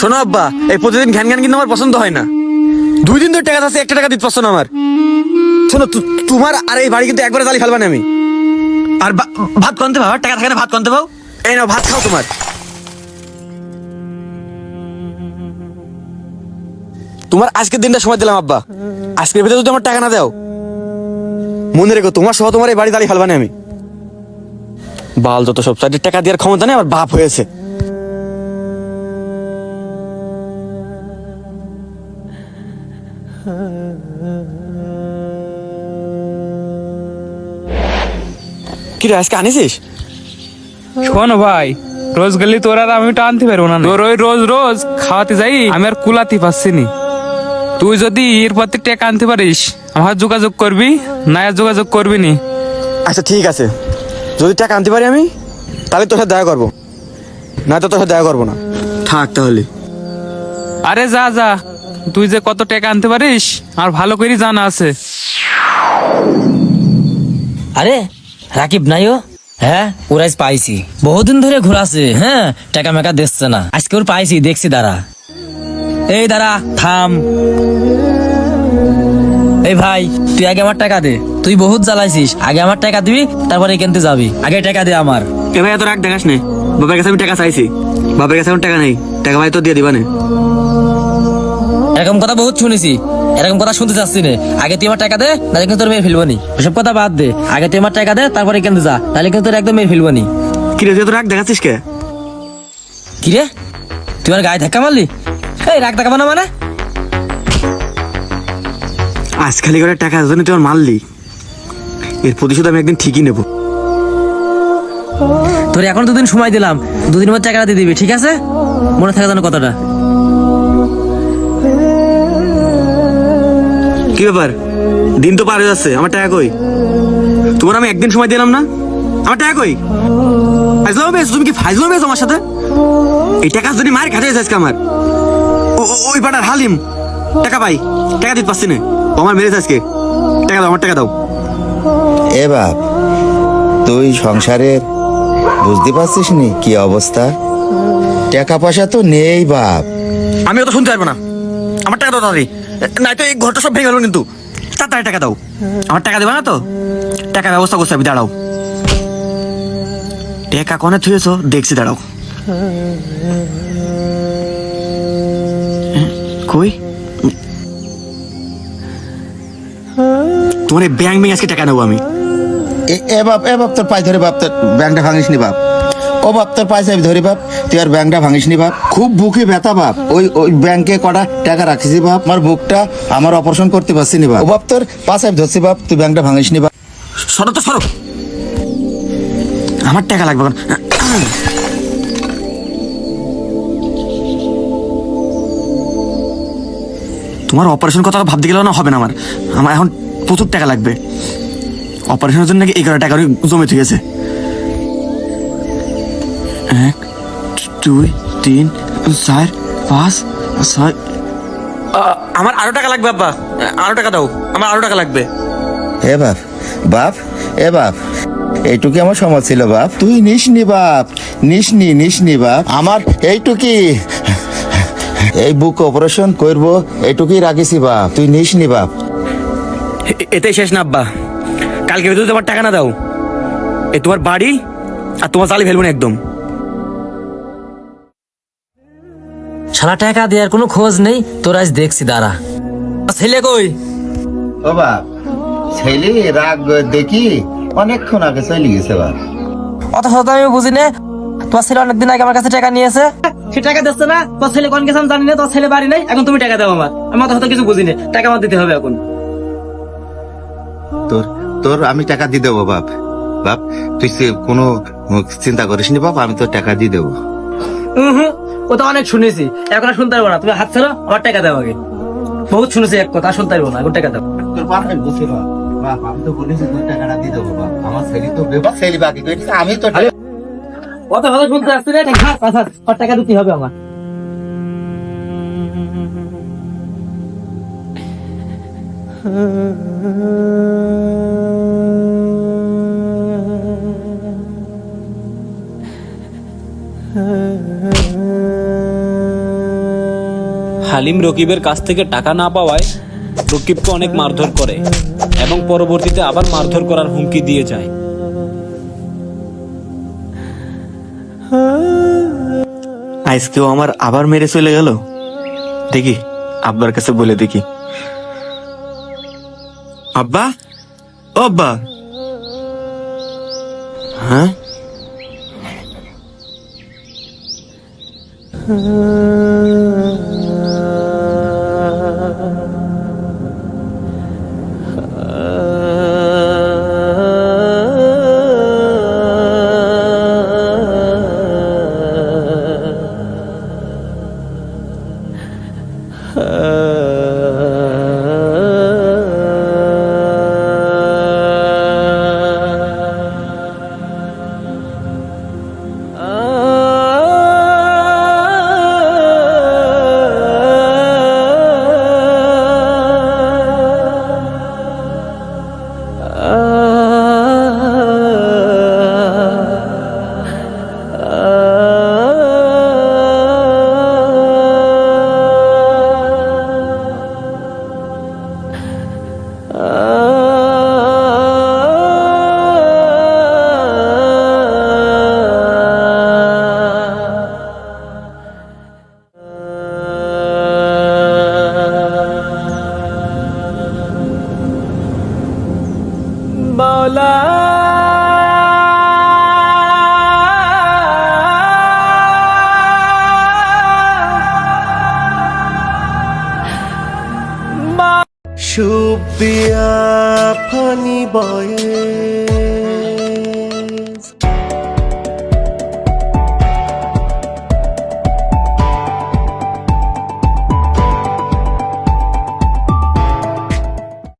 শোনো আব্বা, এই প্রতিদিন ঘ্যান ঘ্যান কিন্তু আমার পছন্দ হয় না। দুই দিন ধরে টাকা আছে, একটা টাকা দিতে পারছ না আমার। শোনো তোমার আর এই বাড়ি কিন্তু একবারে জালি ফেলবা না আমি। আর ভাত কনতে পাও? টাকা থাকে না, ভাত কনতে পাও? এই নাও, ভাত খাও তোমার। তোমার আজকের দিনটা সময় দিলাম আব্বা। আজকের ভিতরে যদি আমার টাকা না দাও, মনে রেখো, তোমার সহ তোমার এই বাড়ি দাঁড়িয়ে ফেলবা না আমি। বাল যত সব টাকা দেওয়ার ক্ষমতা নেই, আমার বাপ হয়েছে। কি রে আজকে আনিসিস শোন ভাই রোজ গেলি তোর আর আমি টানতে পারব না তোর ওই রোজ রোজ খাওয়াতে যাই আমি আর কুলাতে পারছি নি। তুই যদি এর প্রতি টেকা আনতে পারিস আমার যোগাযোগ করবি না আর যোগাযোগ করবি নি। আচ্ছা ঠিক আছে। যদি টাকা আনতে পারি আমি তাহলে তোর সাথে দেখা করব। না তো তোর সাথে দেখা করব না। থাক তাহলে। আরে যা যা। তুই যে কত টাকা আনতে পারিস আর ভালো করে জানা আছে। আরে রাকিব নাই ও হ্যাঁ ওরাই পাইছি। বহুদিন ধরে ঘোরাছে হ্যাঁ টাকা মেকা দিচ্ছে না। আজকে ওর পাইছি দেখছি দাঁড়া। এই দাঁড়া থাম। এই ভাই তুই আগে আমার টাকা দে। তুই বহুত জ্বালাইছিস। আগে আমার টাকা দিবি তারপরে কিনতে যাবি। আগে টাকা দে আমার। এবার এত রাগ দেখাস নে। বাবার কাছে আমি টাকা চাইছি। বাবার কাছে এখন টাকা নেই। টাকা ভাই তো দিয়ে দিবা না। এরকম কথা বহুত শুনেছি। এরকম কথা শুনতে চাচ্ছি না আগে তুই আমার টাকা দে নাহলে কিন্তু তোর মেয়ে ফেলব নি ওসব কথা বাদ দে। আগে তুই আমার টাকা দে তারপরে কিনতে যা। নাহলে কিন্তু তোর একদম মেয়ে ফেলব নি কি রে তুই এত রাগ দেখাচ্ছিস কে? কি রে তুই আমার গায়ে ধাক্কা মারলি? এই রাগ ধাক্কা না মানে? আজ খালি করে টাকা জন্য তুই আমার মারলি। এর প্রতিশোধ আমি একদিন ঠিকই নেব। তোর এখন দুদিন সময় দিলাম। দুদিন মধ্যে টাকাটা দিয়ে দিবি ঠিক আছে? মনে থাকে যেন কথাটা। কি ব্যাপার? দিন তো পার হয়ে যাচ্ছে। আমার টাকা কই? তোমার আমি একদিন সময় দিলাম না? আমার টাকা কই? ফাইজলাম বেশ তুমি কি ফাইজলাম বেশ আমার সাথে? এই টাকা যদি মার খাতে আজকে আমার। ওই পাটার হালিম। টাকা পাই। টাকা দিতে পারছি না। আমার মেরেছে আজকে। টাকা দাও আমার টাকা দাও। এ বাপ তুই সংসারের বুঝতে পারছিস নি কি অবস্থা? টাকা পয়সা তো নেই বাপ। আমি অত শুনতে পারব না। আমার টাকা দাও তাড়াতাড়ি। নাই তো এই ঘরটা সব ভেঙে গেল কিন্তু। তাড়াতাড়ি টাকা দাও। আমার টাকা দেবা না তো? টাকা ব্যবস্থা করতে হবে দাঁড়াও। টাকা কনে থুয়েছো? দেখছি দাঁড়াও। হ্যাঁ, কই? তোমার ব্যাংক ব্যাংক আজকে টাকা নেব আমি। এ বাপ এ বাপ তোর পায়ে ধরে বাপ তোর ব্যাংকটা ভাঙিস নি বাপ। ও বাপ তোর পায়ে চাবি ধরে বাপ। তুই আর ব্যাংকটা ভাঙিস নি বাপ। খুব বুকে ব্যথা বাপ। ওই ওই ব্যাংকে কটা টাকা রাখিস বাপ। আমার বুকটা আমার অপারেশন করতে পারছি নি বাপ। ও বাপ, তোর পা চাবি ধরছি বাপ। তুই ব্যাংকটা ভাঙিস নি বাপ। সরো তো, সরো। আমার টাকা লাগবে। তোমার অপারেশন কথা ভাবতে গেলেও না হবে না আমার। আমার এখন প্রচুর টাকা লাগবে। অপারেশনের জন্য নাকি এগারো টাকা জমে ঠিক আছে এক দুই তিন চার পাঁচ ছয়। আমার আরও টাকা লাগবে আব্বা। আরও টাকা দাও। আমার আরও টাকা লাগবে। এ বাপ বাপ এ বাপ এইটুকি আমার সময় ছিল বাপ। তুই নিস নি বাপ নিস নি নিস নি বাপ। আমার এইটুকি এই বুক অপারেশন করব এইটুকুই রাখিছি বাপ। তুই নিস নি বাপ। এ- এটাই শেষ না আব্বা। কালকে যদি তোমার টাকা না দাও। এ তোমার বাড়ি আর তোমার চালি ফেলব না একদম। সারা টাকা দেওয়ার কোনো খোঁজ নেই? তোর আজ দেখছি দাঁড়া। ছেলে কই? ও বাপ ছেলে রাগ দেখি অনেকক্ষণ আগে চলে গেছে বাপ। অত শত আমি বুঝি না তোমার ছেলে অনেকদিন আগে আমার কাছে টাকা নিয়েছে। সে টাকা দিচ্ছে না তোর ছেলে কোন গেছে আমি জানি না তোর ছেলে বাড়ি নাই এখন তুমি টাকা দাও আমার। আমি অত শত কিছু বুঝি না টাকা আমার দিতে হবে এখন। তোর তোর আমি টাকা দিয়ে দেবো বাপ। বাপ তুই সে- কোনো চিন্তা করিস নি বাপ আমি তোর টাকা দিয়ে দেবো। হুম। ও তো অনেক শুনেছি। এখন আর শুনতে পারব না। তুমি হাত ছাড়ো আমার টাকা দাও আগে। বহুত শুনেছি এক কথা শুনতে পারব না এখন টাকা দাও। আমি তো অত কথা শুনতে আসছি না টাকা দিতে হবে আমার? হালিম রকিবের কাছ থেকে টাকা না পাওয়ায় রকিবকে অনেক মারধর করে এবং পরবর্তীতে আবার মারধর করার হুমকি দিয়ে যায়। আজকেও আমার আবার মেরে চলে গেল? দেখি, আব্বার কাছে বলে দেখি। আব্বা? ও আব্বা! হ্যাঁ? Uh... বয়ে